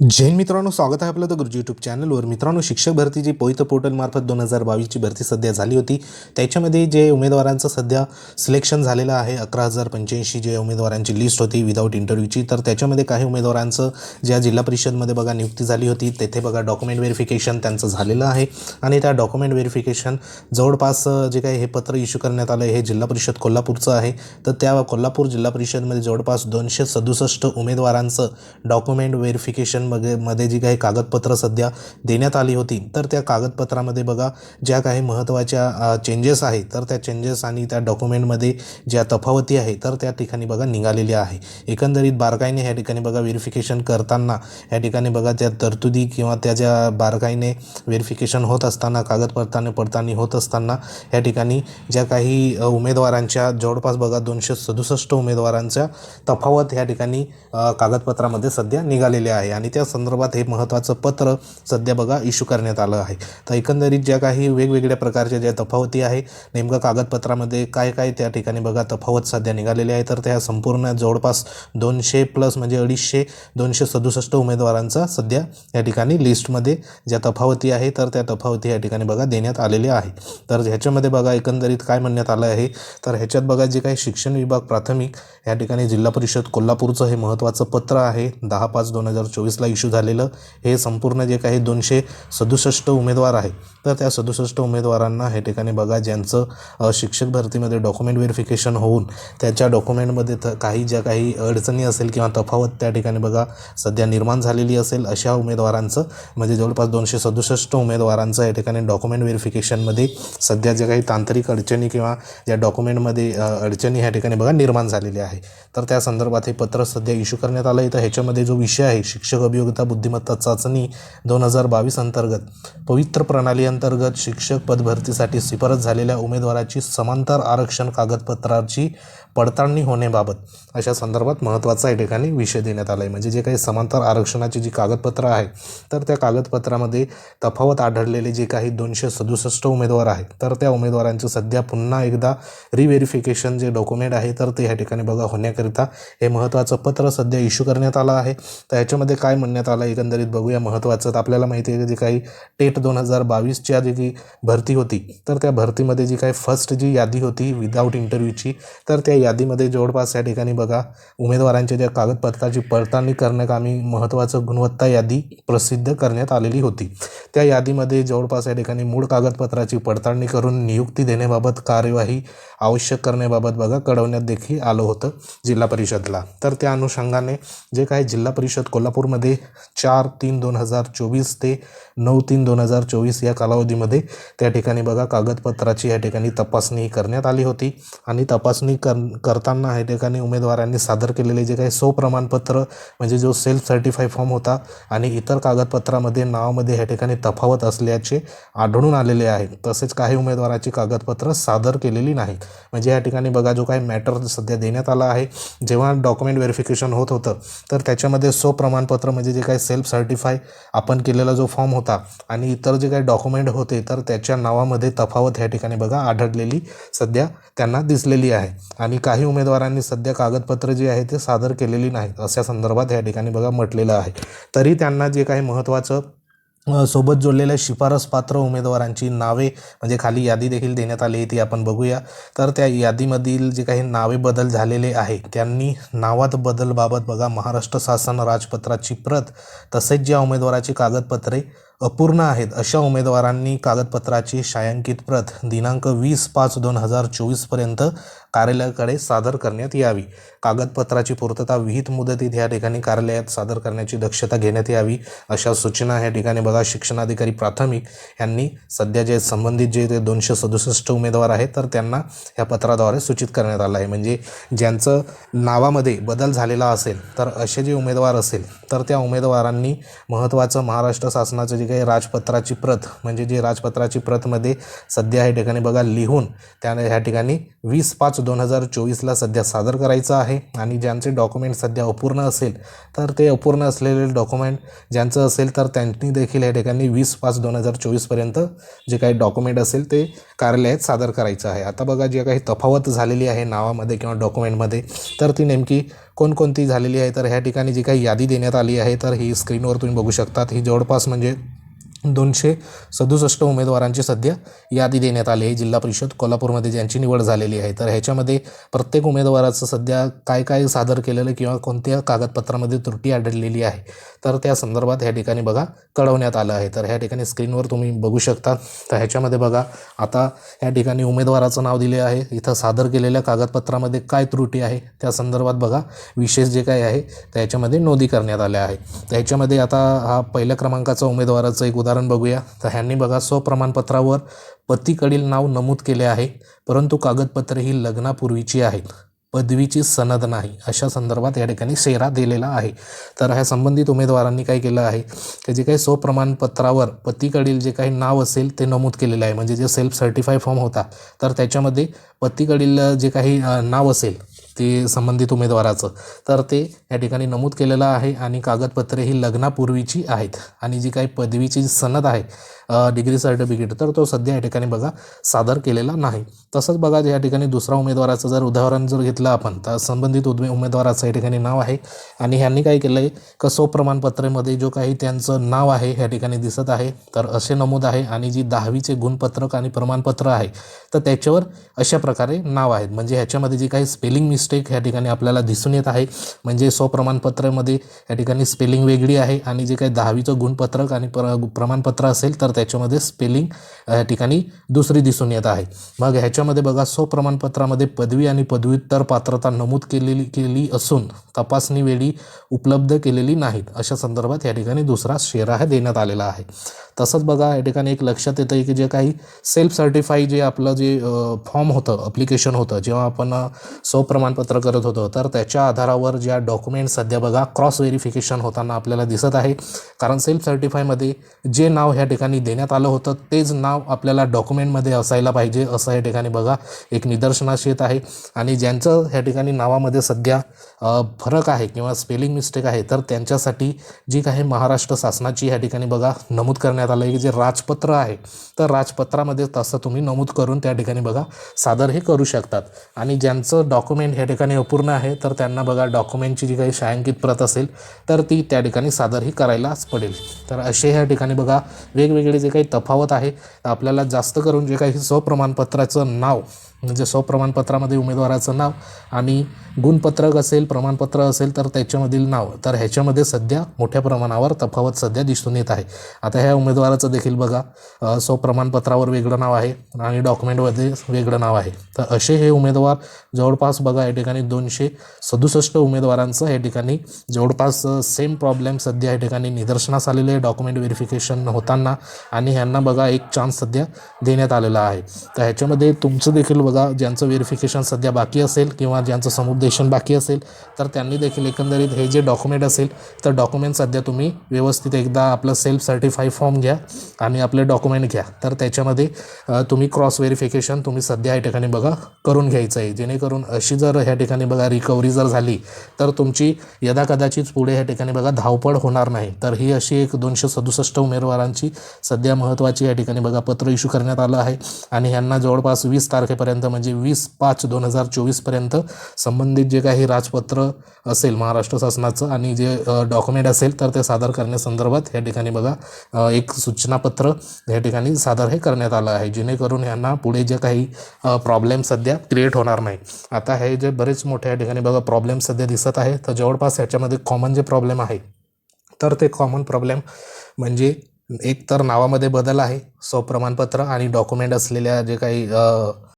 जैन मित्रांनो स्वागत आहे आपलं द गुरुजी यूट्यूब चॅनलवर मित्रांनो शिक्षक भरतीची पोईत पोर्टलमार्फत दोन हजार बावीसची भरती सध्या झाली होती. त्याच्यामध्ये जे उमेदवारांचं सध्या सिलेक्शन झालेलं आहे अकरा हजार पंच्याऐंशी जे उमेदवारांची लिस्ट होती विदाऊट इंटरव्ह्यूची तर त्याच्यामध्ये काही उमेदवारांचं ज्या जिल्हा परिषदमध्ये बघा नियुक्ती झाली होती तेथे बघा डॉक्युमेंट व्हेरिफिकेशन त्यांचं झालेलं आहे. आणि त्या डॉक्युमेंट व्हेरिफिकेशन जवळपास जे काही हे पत्र इश्यू करण्यात आलं हे जिल्हा परिषद कोल्हापूरचं आहे. तर त्या कोल्हापूर जिल्हा परिषदमध्ये जवळपास दोनशे सदुसष्ट उमेदवारांचं डॉक्युमेंट व्हेरिफिकेशन मध्ये मध्ये जी काही कागदपत्रं सध्या देण्यात आली होती तर त्या कागदपत्रामध्ये बघा ज्या काही महत्त्वाच्या चेंजेस आहेत तर त्या चेंजेस आणि त्या डॉक्युमेंटमध्ये ज्या तफावती आहे तर त्या ठिकाणी बघा निघालेल्या आहे. एकंदरीत बारकाईने ह्या ठिकाणी बघा व्हेरिफिकेशन करताना या ठिकाणी बघा त्या तरतुदी किंवा त्या ज्या बारकाईने व्हेरिफिकेशन होत असताना कागदपत्राने पडताळणी होत असताना या ठिकाणी ज्या काही उमेदवारांच्या जवळपास बघा दोनशे सदुसष्ट उमेदवारांच्या तफावत या ठिकाणी कागदपत्रामध्ये सध्या निघालेल्या आहे. आणि त्या संदर्भात हे महत्त्वाचं पत्र सध्या बघा इश्यू करण्यात आलं आहे. तर एकंदरीत ज्या काही वेगवेगळ्या प्रकारच्या ज्या तफावती आहे नेमकं कागदपत्रामध्ये काय काय त्या ठिकाणी बघा तफावत सध्या निघालेली आहे तर त्या संपूर्ण जवळपास दोनशे प्लस म्हणजे अडीचशे दोनशे सदुसष्ट उमेदवारांचा सध्या या ठिकाणी लिस्टमध्ये ज्या तफावती आहे तर त्या तफावती या ठिकाणी बघा देण्यात आलेल्या आहे. तर ह्याच्यामध्ये बघा एकंदरीत काय म्हणण्यात आलं आहे तर ह्याच्यात बघा जे काही शिक्षण विभाग प्राथमिक या ठिकाणी जिल्हा परिषद कोल्हापूरचं हे महत्त्वाचं पत्र आहे दहा पाच दोन हजार चोवीसला इश्यू झालेलं हे संपूर्ण जे काही दोनशे सदुसष्ट उमेदवार आहे तर त्या सदुसष्ट उमेदवारांना हे ठिकाणी बघा ज्यांचं शिक्षक भरतीमध्ये डॉक्युमेंट व्हेरिफिकेशन होऊन त्याच्या डॉक्युमेंटमध्ये त काही ज्या काही अडचणी असेल किंवा तफावत त्या ठिकाणी बघा सध्या निर्माण झालेली असेल अशा उमेदवारांचं म्हणजे जवळपास दोनशे सदुसष्ट उमेदवारांचं या ठिकाणी डॉक्युमेंट व्हेरिफिकेशनमध्ये सध्या ज्या काही तांत्रिक अडचणी किंवा ज्या डॉक्युमेंटमध्ये अडचणी ह्या ठिकाणी बघा निर्माण झालेल्या आहे. तर त्या संदर्भात हे पत्र सध्या इश्यू करण्यात आलं. आहे तर ह्याच्यामध्ये जो विषय आहे शिक्षक अभियोगिता बुद्धिमत्ता चाचणी दोन हजार बावीस अंतर्गत. पवित्र प्रणाली अंतर्गत शिक्षक पदभरतीसाठी शिफारस झालेल्या उमेदवाराची समांतर आरक्षण कागदपत्राची पडताळणी होण्याबाबत अशा संदर्भात महत्त्वाचा या ठिकाणी विषय देण्यात आला आहे म्हणजे जे काही समांतर आरक्षणाची जी कागदपत्र आहे तर त्या कागदपत्रामध्ये तफावत आढळलेले जे काही दोनशे सदुसष्ट उमेदवार आहेत तर त्या उमेदवारांचं सध्या पुन्हा एकदा रिव्हेरिफिकेशन जे डॉक्युमेंट आहे तर ते ह्या ठिकाणी बघा होण्याकरिता हे महत्त्वाचं पत्र सध्या इश्यू करण्यात आलं आहे. तर ह्याच्यामध्ये काय म्हणण्यात आलं एकंदरीत बघूया महत्त्वाचं. तर आपल्याला माहिती आहे की जे काही टेट दोन हजार बावीसच्या जी जी भरती होती तर त्या भरतीमध्ये जी काही फर्स्ट जी यादी होती विदाऊट इंटरव्ह्यूची तर त्या यादीमध्ये जवळपास या ठिकाणी बघा उमेदवारांच्या ज्या कागदपत्राची पडताळणी करण्याकामी महत्त्वाचं गुणवत्ता यादी प्रसिद्ध करण्यात आलेली होती. त्या यादीमध्ये जवळपास या ठिकाणी मूळ कागदपत्राची पडताळणी करून नियुक्ती देण्याबाबत कार्यवाही आवश्यक करण्याबाबत बघा कळवण्यात देखील आलं होतं जिल्हा परिषदला. तर त्या अनुषंगाने जे काही जिल्हा परिषद कोल्हापूरमध्ये चार तीन दोन हजार चोवीस ते नऊ तीन दोन हजार चोवीस या कालावधीमध्ये त्या ठिकाणी बघा कागदपत्राची या ठिकाणी तपासणी करण्यात आली होती. आणि तपासणी कर करताना आहे ठिकाणी उमेदवारांनी सादर केलेले जे काही सो प्रमाणपत्र म्हणजे जो सेल्फ सर्टिफाय फॉर्म होता आणि इतर कागदपत्रामध्ये नावामध्ये ह्या ठिकाणी तफावत असल्याचे आढळून आलेले आहे तसेच काही उमेदवाराची कागदपत्र सादर केलेली नाहीत. म्हणजे या ठिकाणी बघा जो काही मॅटर सध्या देण्यात आला आहे जेव्हा डॉक्युमेंट व्हेरिफिकेशन होत होतं तर त्याच्यामध्ये सो प्रमाणपत्र म्हणजे जे काही सेल्फ सर्टिफाय आपण केलेला जो फॉर्म होता आणि इतर जे काही डॉक्युमेंट होते तर त्याच्या नावामध्ये तफावत ह्या ठिकाणी बघा आढळलेली सध्या त्यांना दिसलेली आहे. आणि काही उमेदवारांनी सध्या कागदपत्र जी आहे ते सादर केलेली नाहीत. अशा संदर्भात या ठिकाणी बघा म्हटलेलं आहे. तरी त्यांना जे काही महत्त्वाचं सोबत जोडलेल्या शिफारसपात्र उमेदवारांची नावे म्हणजे खाली यादी देखील देण्यात आली आहे ती आपण बघूया. तर त्या यादीमधील जे काही नावे बदल झालेले आहे त्यांनी नावात बदलबाबत बघा महाराष्ट्र शासन राजपत्राची प्रत तसेच ज्या उमेदवाराची कागदपत्रे अपूर्ण आहेत अशा उमेदवारांनी कागदपत्राची छायांकित प्रत दिनांक वीस पाच दोन हजार चोवीसपर्यंत कार्यालयाकडे सादर करण्यात यावी. कागदपत्राची पूर्तता विहित मुदतीत या ठिकाणी कार्यालयात सादर करण्याची दक्षता घेण्यात यावी अशा सूचना या ठिकाणी बघा शिक्षणाधिकारी प्राथमिक यांनी सध्या जे संबंधित जे ते दोनशे सदुसष्ट उमेदवार आहेत तर त्यांना या पत्राद्वारे सूचित करण्यात आलं आहे. म्हणजे ज्यांचं नावामध्ये बदल झालेला असेल तर असे जे उमेदवार असेल तर त्या उमेदवारांनी महत्त्वाचं महाराष्ट्र शासनाचं जे काही राजपत्राची प्रत म्हणजे जे राजपत्राची प्रतमध्ये सध्या ह्या ठिकाणी बघा लिहून त्याने ह्या ठिकाणी वीस पाच दोन हजार चोवीसला सध्या सादर करायचं आहे. आणि ज्यांचे डॉक्युमेंट सध्या अपूर्ण असेल तर ते अपूर्ण असलेले डॉक्युमेंट ज्यांचं असेल तर त्यांनी देखील या ठिकाणी वीस पाच दोन हजार चोवीसपर्यंत जे काही डॉक्युमेंट असेल ते कार्यालयात सादर करायचं आहे. आता बघा जे काही तफावत झालेली आहे नावामध्ये किंवा डॉक्युमेंटमध्ये तर ती नेमकी कोणकोणती झालेली आहे? तर ह्या ठिकाणी जी काही यादी देण्यात आली आहे तर ही स्क्रीनवर तुम्ही बघू शकतात. ही जवळपास म्हणजे दोनशे सदुसष्ट उमेदवारांची सध्या यादी देण्यात आली आहे. जिल्हा परिषद कोल्हापूरमध्ये ज्यांची निवड झालेली आहे. तर ह्याच्यामध्ये प्रत्येक उमेदवाराचं सध्या काय काय सादर केलेलं किंवा कोणत्या कागदपत्रामध्ये त्रुटी आढळलेली आहे तर त्या संदर्भात ह्या ठिकाणी बघा कळवण्यात आलं आहे. तर ह्या ठिकाणी स्क्रीनवर तुम्ही बघू शकता. तर ह्याच्यामध्ये बघा आता ह्या ठिकाणी उमेदवाराचं नाव दिले आहे. इथं सादर केलेल्या कागदपत्रामध्ये काय त्रुटी आहे त्या संदर्भात बघा. विशेष जे काय आहे त्याच्यामध्ये नोंदी करण्यात आल्या आहे त्याच्यामध्ये आता हा पहिल्या क्रमांकाचा उमेदवाराचं एक उदाहरण बघूया. तर ह्यांनी बघा स्वप्रमाणपत्रावर पतीकडील नाव नमूद केले आहे परंतु कागदपत्रे ही लग्नापूर्वीची आहेत. पदवीची सनद नाही. अशा संदर्भात या ठिकाणी शेरा दिलेला आहे. तर ह्या संबंधित उमेदवारांनी काय केलं आहे? की जे काही स्वप्रमाणपत्रावर पतीकडील जे काही नाव असेल ते नमूद केलेलं आहे. म्हणजे जे सेल्फ सर्टिफाय फॉर्म होता तर त्याच्यामध्ये पतीकडील जे काही नाव असेल ते संबंधित उमेदवाराचं. तर ते या ठिकाणी नमूद केलेलं आहे आणि कागदपत्रे ही लग्नापूर्वीची आहेत आणि जी काही पदवीची सनद आहे डिग्री सर्टिफिकेट तर तो सध्या या ठिकाणी बघा सादर केलेला नाही. तसंच बघा या ठिकाणी दुसरा उमेदवाराचं जर उदाहरण जर घेतलं आपण तर संबंधित उद्मे उमेदवाराचं या ठिकाणी नाव आहे आणि ह्यांनी काय केलं आहे का प्रमाणपत्रामध्ये जो काही त्यांचं नाव आहे ह्या ठिकाणी दिसत आहे तर असे नमूद आहे आणि जी दहावीचे गुणपत्रक आणि प्रमाणपत्र आहे तर त्याच्यावर अशा प्रकारे नाव आहेत. म्हणजे ह्याच्यामध्ये जी काही स्पेलिंग मिस मिस्टेक ह्या ठिकाणी आपल्याला दिसून येत आहे. म्हणजे स्वप्रमाणपत्रामध्ये या ठिकाणी स्पेलिंग वेगळी आहे आणि जे काही दहावीचं गुणपत्रक आणि प्र प्रमाणपत्र असेल तर त्याच्यामध्ये स्पेलिंग या ठिकाणी दुसरी दिसून येत आहे. मग ह्याच्यामध्ये बघा स्वप्रमाणपत्रामध्ये पदवी आणि पदव्युत्तर पात्रता नमूद केलेली केली असून तपासणी वेळी उपलब्ध केलेली नाहीत. अशा संदर्भात या ठिकाणी दुसरा शेरा देण्यात आलेला आहे. तसंच बघा या ठिकाणी एक लक्षात येतं की जे काही सेल्फ सर्टिफाई जे आपलं जे फॉर्म होतं अप्लिकेशन होतं जेव्हा आपण स्वप्रमाणपत्र करत होतो तर त्याच्या आधारावर ज्या डॉक्युमेंट सध्या बघा क्रॉस व्हेरिफिकेशन होताना आपल्याला दिसत आहे. कारण सेल्फ सर्टिफायमध्ये जे नाव ह्या ठिकाणी देण्यात आलं होतं तेच नाव आपल्याला डॉक्युमेंटमध्ये असायला पाहिजे असं या ठिकाणी बघा एक निदर्शनास येत आहे. आणि ज्यांचं ह्या ठिकाणी नावामध्ये सध्या फरक आहे किंवा स्पेलिंग मिस्टेक आहे तर त्यांच्यासाठी जी काही महाराष्ट्र शासनाची ह्या ठिकाणी बघा नमूद करण्यात आलं. आहे की जे राजपत्र आहे तर राजपत्रामध्ये तसं तुम्ही नमूद करून त्या ठिकाणी बघा सादर हे करू शकतात. आणि ज्यांचं डॉक्युमेंट ह्या ठिकाणी अपूर्ण आहे तर त्यांना बघा डॉक्युमेंटची जी काही छायांकित प्रत असेल तर ती त्या ठिकाणी सादरही करायलाच पडेल. तर असे ह्या ठिकाणी बघा वेगवेगळे जे काही तफावत आहे आपल्याला जास्त करून जे काही स्वप्रमाणपत्राचं नाव म्हणजे स्वप्रमाणपत्रामध्ये उमेदवाराचं नाव आणि गुणपत्रक असेल प्रमाणपत्र असेल तर त्याच्यामधील नाव. तर ह्याच्यामध्ये सध्या मोठ्या प्रमाणावर तफावत सध्या दिसून येत आहे. आता ह्या उमेदवाराचं देखील बघा स्वप्रमाणपत्रावर वेगळं नाव आहे आणि डॉक्युमेंटमध्ये वेगळं नाव आहे. तर असे हे उमेदवार जवळपास बघा या ठिकाणी दोनशे सदुसष्ट उमेदवारांचं या ठिकाणी जवळपास सेम प्रॉब्लेम सध्या या ठिकाणी निदर्शनास आलेले आहे डॉक्युमेंट व्हेरिफिकेशन होताना. आणि ह्यांना बघा एक चान्स सध्या देण्यात आलेला आहे. तर ह्याच्यामध्ये तुमचं देखील बघा ज्यांचं व्हेरिफिकेशन सध्या बाकी असेल किंवा ज्यांचं समुपदेशन बाकी असेल तर त्यांनी देखील एकंदरीत हे जे डॉक्युमेंट असेल तर डॉक्युमेंट सध्या तुम्ही व्यवस्थित एकदा आपलं सेल्फ सर्टिफाय फॉर्म घ्या आणि आपले डॉक्युमेंट घ्या. तर त्याच्यामध्ये तुम्ही क्रॉस व्हेरिफिकेशन तुम्ही सध्या या ठिकाणी बघा करून घ्यायचं आहे. जेणेकरून अशी जर ह्या ठिकाणी बघा रिकव्हरी जर झाली तर तुमची यदा कदाचित पुढे ह्या ठिकाणी बघा धावपळ होणार नाही. तर ही अशी एक दोनशे सदुसष्ट उमेदवारांची सध्या महत्त्वाची या ठिकाणी बघा पत्र इश्यू करण्यात आलं आहे. आणि ह्यांना जवळपास वीस तारखेपर्यंत म्हणजे वीस पाच दोन हजार चोवीसपर्यंत संबंधित जे काही राजपत्र असेल महाराष्ट्र शासनाचं आणि जे डॉक्युमेंट असेल तर ते सादर करण्यासंदर्भात या ठिकाणी बघा एक सूचनापत्र या ठिकाणी सादर हे करण्यात आलं आहे. जेणेकरून यांना पुढे जे काही प्रॉब्लेम सध्या क्रिएट होणार नाही. आता हे जे बरेच मोठे या ठिकाणी बघा प्रॉब्लेम सध्या दिसत आहे. तर जवळपास ह्याच्यामध्ये कॉमन जे प्रॉब्लेम आहे तर ते कॉमन प्रॉब्लेम म्हणजे एक तर नावामध्ये बदल आहे स्वप्रमाणपत्र आणि डॉक्युमेंट असलेल्या जे काही